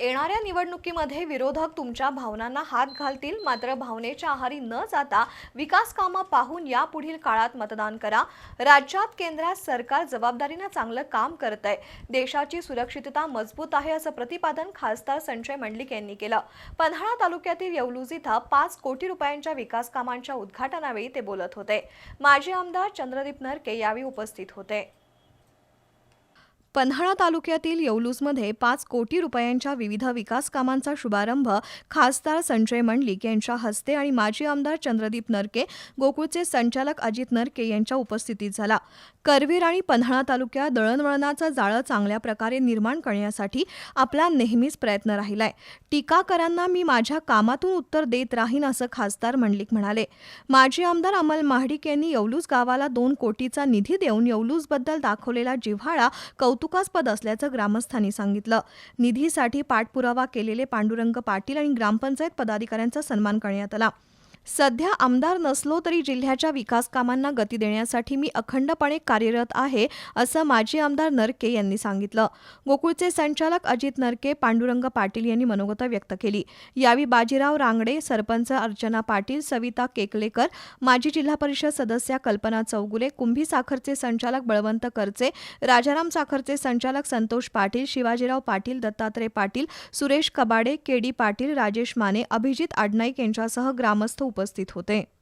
येणाऱ्या निवडणुकीमध्ये विरोधक तुमच्या भावनांना हात घालतील. मात्र भावनेच्या आहारी न जाता विकास कामं पाहून यापुढील काळात मतदान करा. राज्यात केंद्रात सरकार जबाबदारीनं चांगलं काम करत आहे देशाची सुरक्षितता मजबूत आहे असं प्रतिपादन खासदार संजय मंडलिक यांनी केलं. पन्हाळा तालुक्यातील येवलूज इथं पाच कोटी रुपयांच्या विकास कामांच्या उद्घाटनावेळी ते बोलत होते. माजी आमदार चंद्रदीप नरके यावेळी उपस्थित होते. पन्हाळा तालुक्यातील येवलूजमध्ये पाच कोटी रुपयांच्या विविध विकास कामांचा शुभारंभ खासदार संजय मंडलिक यांच्या हस्ते आणि माजी आमदार चंद्रदीप नरके गोकुळचे संचालक अजित नरके यांच्या उपस्थितीत झाला. करवीर आणि पन्हाळा तालुक्यात दळणवळणाचं जाळं चांगल्या प्रकारे निर्माण करण्यासाठी आपला नेहमीच प्रयत्न राहिलाय. टीकाकरांना मी माझ्या कामातून उत्तर देत राहीन असं खासदार मंडलिक म्हणाले. माजी आमदार अमल महाडिक यांनी येवलूज गावाला दोन कोटीचा निधी देऊन येवलूजबद्दल दाखवलेला जिव्हाळा कौतुक कौतुकास्पद असल्याचं ग्रामस्थांनी सांगितलं. निधीसाठी पाठपुरावा केलेले पांडुरंग पाटील आणि ग्रामपंचायत पदाधिकाऱ्यांचा सन्मान करण्यात आला. सध्या आमदार नसलो तरी जिल्ह्याच्या विकास कामांना गती देण्यासाठी मी अखंडपणे कार्यरत आहे असं माजी आमदार नरके यांनी सांगितलं. गोकुळचे संचालक अजित नरके पांडुरंग पाटील यांनी मनोगत व्यक्त केली. यावेळी बाजीराव रांगडे सरपंच अर्चना पाटील सविता केकलेकर माजी जिल्हा परिषद सदस्या कल्पना चौगुले कुंभी साखरचे संचालक बळवंत करचे राजाराम साखरचे संचालक संतोष पाटील शिवाजीराव पाटील दत्तात्रय पाटील सुरेश कबाडे के डी पाटील राजेश माने अभिजित आडनाईक यांच्यासह ग्रामस्थ उप उपस्थित होते.